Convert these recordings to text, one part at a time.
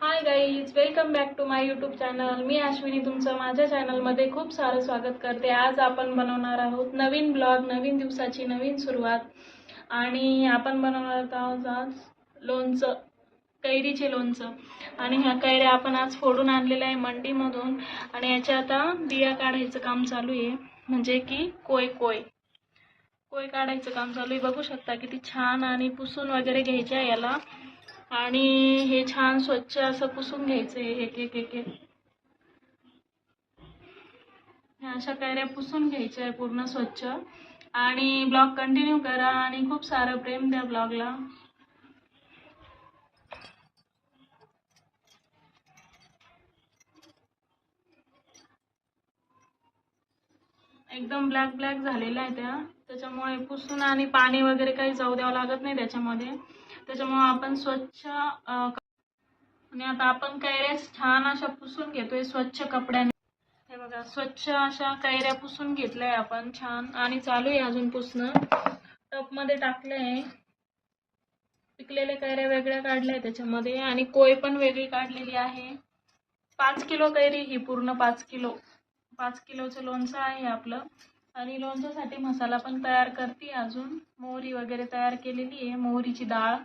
Hi guys welcome back to my YouTube channel मी अश्विनी तुमचं माझ्या चॅनलमध्ये खूप सारं स्वागत करते. आज आपण बनवणार आहोत नवीन ब्लॉग नवीन दिवसाची नवीन सुरुवात. आणि आपण बनवणार आहोत आज लोणचं कैरीचे लोणचं. आणि ह्या कैऱ्या आपण आज फोडून आणलेल्या आहे मंडीमधून. आणि याच्या आता बिया काढायचं काम चालू आहे. म्हणजे की कोय कोय. कोय काढायचं काम चालू आहे. बघू शकता किती छान आणि पुसून वगैरे घ्यायच्या आहे याला. आणि हे छान स्वच्छ असं पुसून घ्यायचं हे एक एक एक अशा कैऱ्या पुसून घ्यायच्या आहे पूर्ण स्वच्छ. आणि ब्लॉग कंटिन्यू करा आणि खूप सारं प्रेम द्या ब्लॉगला. एकदम ब्लॅक ब्लॅक झालेल्या आहे त्या. त्याच्यामुळे पुसून आणि पाणी वगैरे काही जाऊ द्यावं लागत नाही त्याच्यामध्ये. त्याच्यामुळे आपण स्वच्छ आणि आता आपण कैऱ्या छान अशा पुसून घेतोय स्वच्छ कपड्याने. हे बघा स्वच्छ अशा कैऱ्या पुसून घेतल्या आपण छान. आणि चालू आहे अजून पुसणं. टपमध्ये टाकलं आहे पिकलेल्या कैऱ्या वेगळ्या काढल्या आहे त्याच्यामध्ये. आणि कोय पण वेगळी काढलेली आहे. पाच किलो कैरी ही पूर्ण पाच किलो. पाच किलोचं लोणचं आहे आपलं. आणि लोणच्यासाठी मसाला पण तयार करते अजून. मोहरी वगैरे तयार केलेली आहे. मोहरीची डाळ.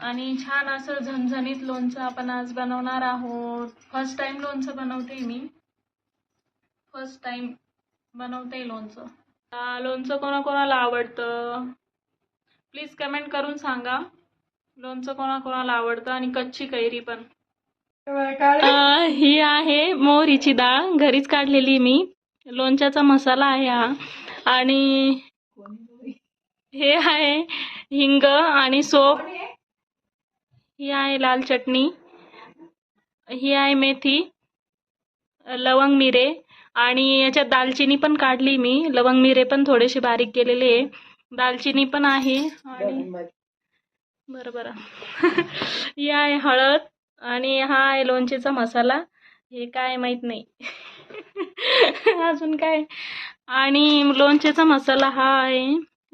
आणि छान असं झणझणीत लोणचं आपण आज बनवणार आहोत. फर्स्ट टाइम लोणचं बनवते मी. फर्स्ट टाइम बनवते लोणचं. लोणचं कोणाकोणाला आवडतं? प्लीज कमेंट करून सांगा. लोणचं कोणाकोणाला आवडतं आणि कच्ची कैरी पण. ही आहे मोहरीची डाळ. घरीच काढलेली मी. लोणच्याचा मसाला आहे हा. आणि हे आहे हिंग आणि सोप. ही आहे लाल चटणी. ही आहे मेथी लवंग मिरे आणि याच्यात दालचिनी पण काढली मी. लवंग मिरे पण थोडेसे बारीक केलेले आहे. दालचिनी पण आहे आणि बरं बरं ही आहे हळद आणि हा आहे लोणचेचा मसाला. हे काय माहीत नाही. अजून काय? आणि लोणचेचा मसाला हा आहे.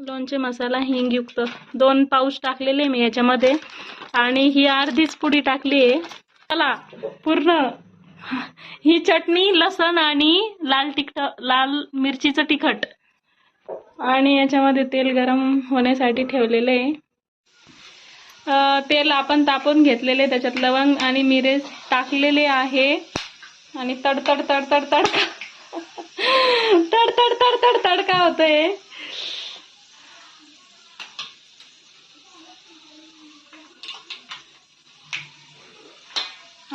लोणचे मसाला हिंगयुक्त. दोन पाऊच टाकलेले मी याच्यामध्ये. आणि ही अर्धीच पुडी टाकली आहे. चला पूर्ण. ही चटणी लसण आणि लाल तिखट लाल मिरचीचं तिखट. आणि याच्यामध्ये तेल गरम होण्यासाठी ठेवलेलं आहे. तेल आपण तापून घेतलेले त्याच्यात लवंग आणि मिरे टाकलेले आहे. आणि तडतड तडतड तडका तडतड तडतड तडका होतोय.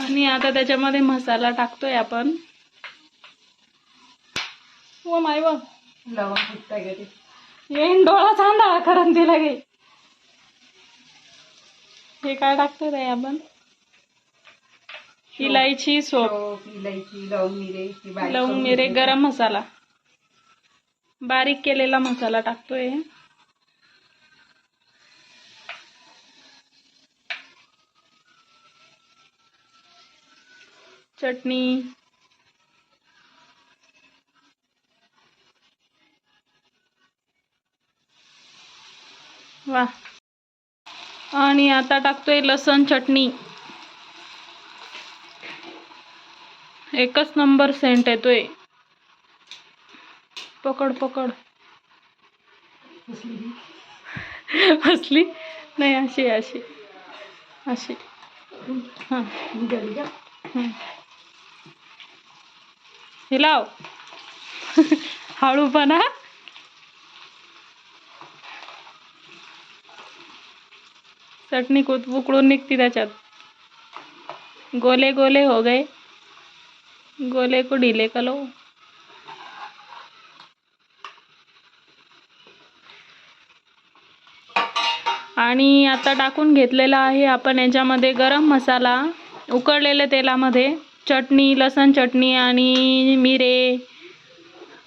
आणि आता त्याच्यामध्ये मसाला टाकतोय आपण. व माय व येईन डोळा चांदा खरं तिला गे. हे काय टाकतोय ताई आपण? इलायची सोप. इलायची लवंग मिरे करून. गरम मसाला. बारीक केलेला मसाला टाकतोय. चटणी. वा. आणि आता टाकतोय लसण चटणी. एकच नंबर सेंट येतोय. पकड पकड. असली नाही अशी अशी. अशी. हां? हे लाव. हळूपणा चटणी कुत उकळून निघते त्याच्यात. गोले गोले हो गए. गोले को ढीले कलो आणि आता टाकून घेतलेला आहे आपण याच्यामध्ये गरम मसाला उकळलेल्या तेलामध्ये. चटणी लसण चटणी आणि मिरे.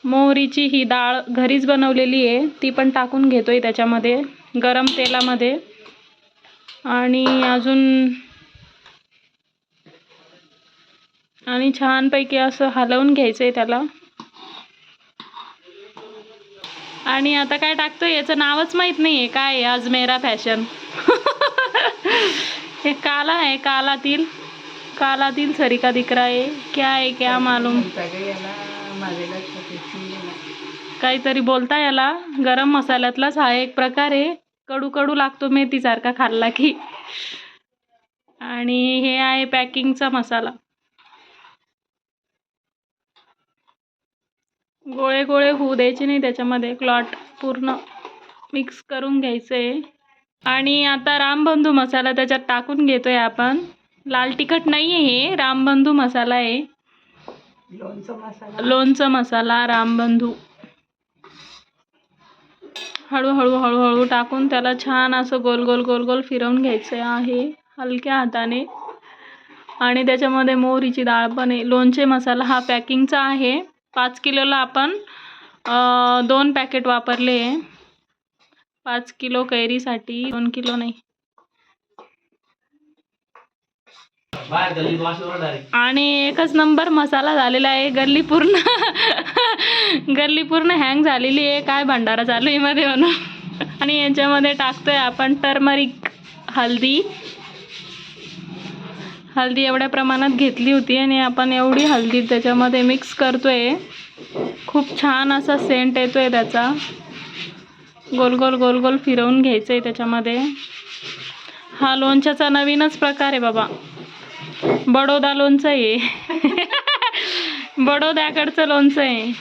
मोहरीची ही डाळ घरीच बनवलेली आहे. ती पण टाकून घेतो आहे त्याच्यामध्ये गरम तेलामध्ये. आणि अजून आणि छानपैकी असं हलवून घ्यायचं आहे त्याला. आणि आता काय टाकतो याचं नावच माहीत नाही आहे काय आहे? फॅशन. हे काला आहे कालातील. काला तिल सरी का दिख रहा है क्या है क्या मालूम? काहीतरी बोलता याला. गरम मसाल्यातलाच हा एक प्रकार आहे. कडू कडू लागतो मेथीसारखा खाल्ला की. आणि हे आहे पॅकिंगचा मसाला. गोळे गोळे होऊ द्यायचे नाही त्याच्यामध्ये. क्लॉट पूर्ण मिक्स करून घ्यायचं. आहे आणि आता रामबंधू मसाला त्याच्यात टाकून घेतोय आपण. लाल तिखट नाही आहे हे रामबंधू मसाला आहे. लोणचं मसाला. लोणचं मसाला रामबंधू. हळूहळू हळूहळू टाकून त्याला छान असं गोल गोल गोल गोल फिरवून घ्यायचं आहे हलक्या हाताने. आणि त्याच्यामध्ये मोहरीची डाळ पण आहे. लोणचे मसाला हा पॅकिंगचा आहे. पाच किलोला आपण दोन पॅकेट वापरले आहे. पाच किलो कैरीसाठी दोन किलो नाही बाहेर गल्लीत वास येतो डायरेक्ट आणि एकच नंबर मसाला झालेला आहे गल्ली पूर्ण. गल्ली पूर्ण हँग झालेली आहे काय भंडारा चालू आहे मध्ये म्हणून. आणि याच्यामध्ये टाकतोय आपण टर्मरिक हल्दी. हल्दी एवढ्या प्रमाणात घेतली होती आणि आपण एवढी हल्दी त्याच्यामध्ये मिक्स करतोय. खूप छान असा सेंट येतोय त्याचा. गोल गोल गोल गोल फिरवून घ्यायचं आहे त्याच्यामध्ये. हा लोणच्याचा नवीनच प्रकार आहे बाबा. बडोदा लोणचं आहे. बडोद्याकडचं लोणचं आहे.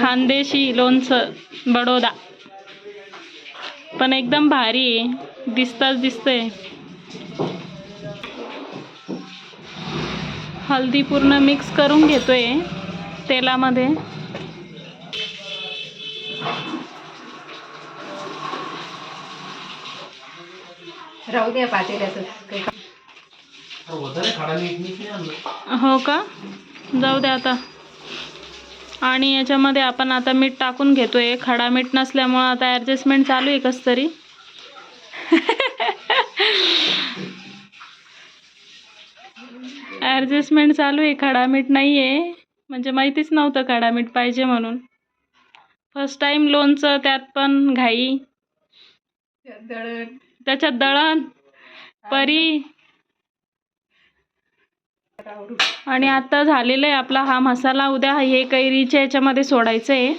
खानदेश लोणचं बडोदा. पण एकदम भारी आहे. दिसताच दिसतंय. हल्दी पूर्ण मिक्स करून घेतोय तेलामध्ये. राहू द्या पातेल्याचं हो का? जाऊ दे आता. आणि याच्यामध्ये आपण आता मीठ टाकून घेतोय. खडा मीठ नसल्यामुळं आता ॲडजस्टमेंट चालू आहे कस तरी. ॲडजस्टमेंट चालू आहे. खडा मीठ नाही आहे म्हणजे माहितीच नव्हतं खडा मीठ पाहिजे म्हणून. फर्स्ट टाईम लोणचं त्यात पण घाई. दळण. त्याच्यात दळण परी. आणि आता झालेला आहे आपला हा मसाला. उद्या हे कैरीच्या याच्यामध्ये सोडायचं आहे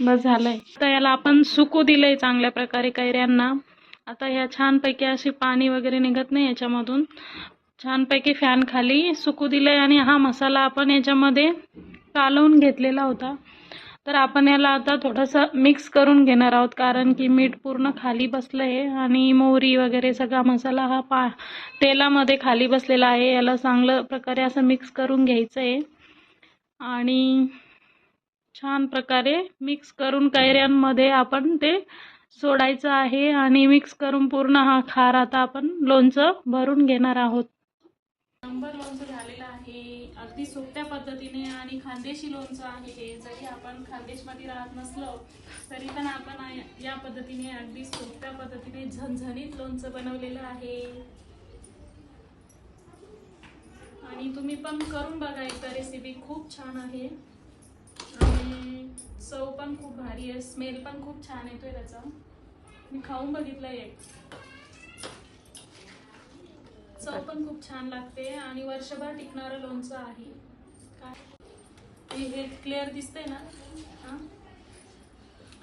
बस झालंय. आता याला आपण सुकू दिलंय चांगल्या प्रकारे कैऱ्यांना. आता ह्या छानपैकी अशी पाणी वगैरे निघत नाही याच्यामधून. छानपैकी फॅन खाली सुकू दिलंय आणि हा मसाला आपण याच्यामध्ये कालवून घेतलेला होता. तर आपण याला आता थोडंसं मिक्स करून घेणार आहोत कारण की मीठ पूर्ण खाली बसलं आहे आणि मोहरी वगैरे सगळा मसाला हा पा तेलामध्ये खाली बसलेला आहे. याला चांगलं प्रकारे असं मिक्स करून घ्यायचं आहे आणि छान प्रकारे मिक्स करून कैऱ्यांमध्ये आपण ते सोडायचं आहे आणि मिक्स करून पूर्ण हा खार आता आपण लोणचं भरून घेणार आहोत. नंबर लोणचं झाले अगदी सोप्या पद्धतीने आणि खानदेशी लोणचं आहे हे जरी आपण खानदेशमध्ये राहत नसलो तरी पण आपण या पद्धतीने अगदी सोप्या पद्धतीने झणझणीत लोणचं बनवलेलं आहे. आणि तुम्ही पण करून बघा एकदा रेसिपी खूप छान आहे. आणि चव पण खूप भारी आहे स्मेल पण खूप छान येतोय त्याचा. मी खाऊन बघितलं एक. चव पण खूप छान लागते आणि वर्षभर टिकणारं लोणचं आहे. काय? हे- क्लिअर दिसतंय ना?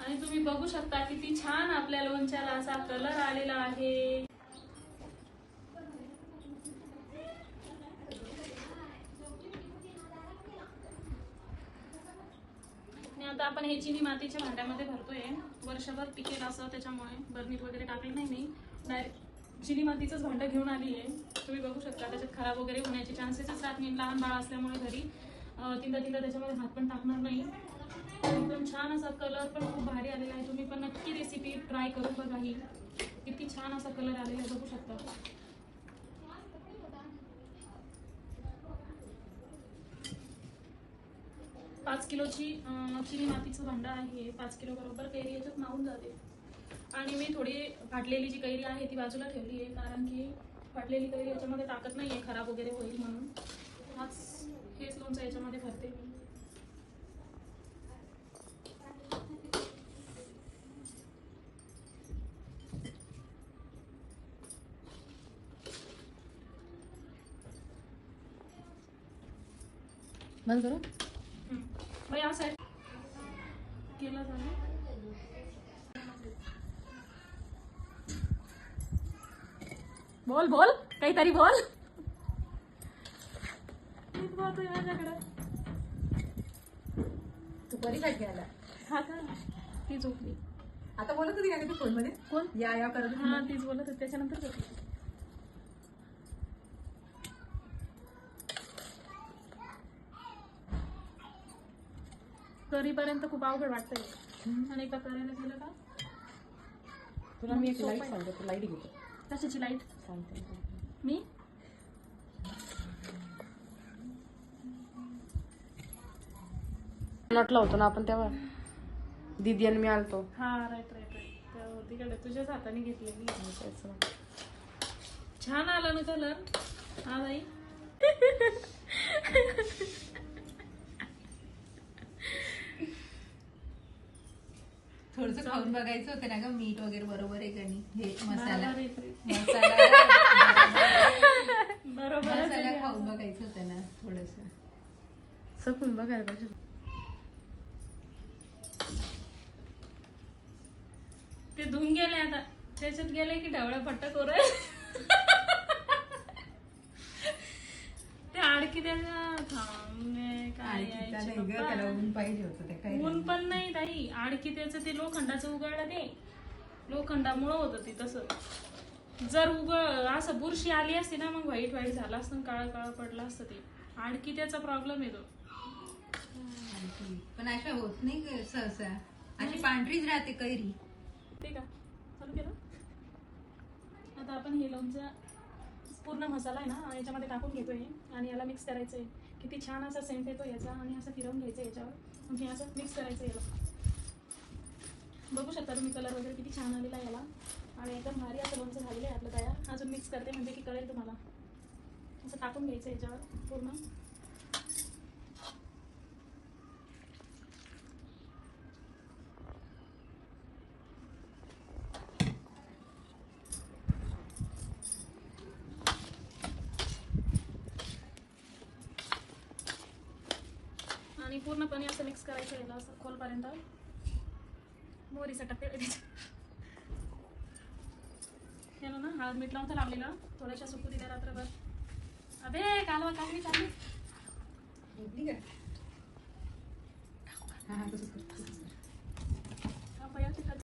आणि तुम्ही बघू शकता किती छान आपल्या लोणच्याला असा कलर आलेला आहे. आता आपण हे चिनी मातीच्या भांड्यामध्ये भरतोय. वर्षभर पिकेल असं त्याच्यामुळे बर्नीत वगैरे टाकलं नाही डायरेक्ट चिनी मातीचंच भांडं घेऊन आली आहे. तुम्ही बघू शकता त्याच्यात खराब वगैरे होण्याचे चान्सेसच राहत नाही. लहान बाळ असल्यामुळे घरी अं, तिला तिला त्याच्यामध्ये हात पण टाकणार नाही. एकदम छान असा कलर पण खूप भारी आलेला आहे. तुम्ही पण नक्की रेसिपी ट्राय करून बघा ही. किती छान असा कलर आलेला आहे. बघू शकता. पाच किलोची चिनी मातीचं भांडं आहे. पाच किलो बरोबर कैरी याच्यात मावून जाते. आणि मी थोडी फाटलेली जी कैरी आहे ती बाजूला ठेवली आहे कारण की फाटलेली कैरी याच्यामध्ये ताकद नाही आहे खराब वगैरे होईल म्हणून. हाच हेच लोणचं याच्यामध्ये भरते मी. बंद करू? मग या साईड. केला जाणार बोल बोल. काहीतरी बोल. तू बरी काय घ्यायला हा का? ती झोपली. आता बोलत होती का तू फोनमध्ये कोण? या या करत होती. हा तीच बोलत होती. त्याच्यानंतर झोपली. करीपर्यंत खूप अवघड वाटतंय. आणि एकदा करायला गेलं का? तुला मी एक लाइट सांगते लाइट घेतो. कशाची लाइट? सांगते मी? नटला होतो ना आपण तेव्हा. दीदी आणि मी आलतो. हा राईट राईट राईट तिकडे तुझ्याच हाताने घेतलेली. छान आला ना कलर हा बाई. थोडस खाऊन बघायचं होतं ना ग मीठ वगैरे बरोबर आहे का नाही? हे मसाला. बरोबर. मसाला. बरोबर मसाला खाऊन बघायचं होतं ना थोडस. सकून बघायला पाहिजे. ते धुवून गेले आता. त्याच्यात गेले की ढवळ्या फट्टा करू. थांबणे काय बाप्पा. त्याला ऊन पाहिजे होतं ते काय ऊन पण नाही ताई. आडकी त्याचं ते लोखंडाचं उगळलं ते. लोखंडामुळं होतं ते तसं. जर उगळ असं बुरशी आली असती ना मग व्हाईट व्हाईट झालं असतं काळं काळं पडलं असतं ते. आडकी त्याचा प्रॉब्लेम येतो. पण अशा होत नाही ग सहसा. अशी पांढरीच राहते कैरी. ते का चालू केलं? आता आपण हे लोणचं पूर्ण मसाला आहे ना याच्यामध्ये टाकून घेतो आहे आणि याला मिक्स करायचं आहे किती छान असा सेंट येतो याचा आणि असं फिरवून घ्यायचं याच्यावर. म्हणजे असं मिक्स करायचं याला. बघू शकता तुम्ही कलर वगैरे किती छान आलेला आहे याला. आणि एकदम भारी असं लोणचं झालेलं आहे आपलं तयार. अजून मिक्स करते म्हणजे की कळेल तुम्हाला. असं टाकून घ्यायचं याच्यावर पूर्ण आणि पूर्णपणे असं मिक्स करायचं याला असं खोलपर्यंत. मोहरीचा टप्पे याला ना हळद मीठ लावून तर लावलेलं. थोड्याशा सुकू दिल्या रात्रभर. अबे कालवा कालवी कालवी. का हा हा तसंच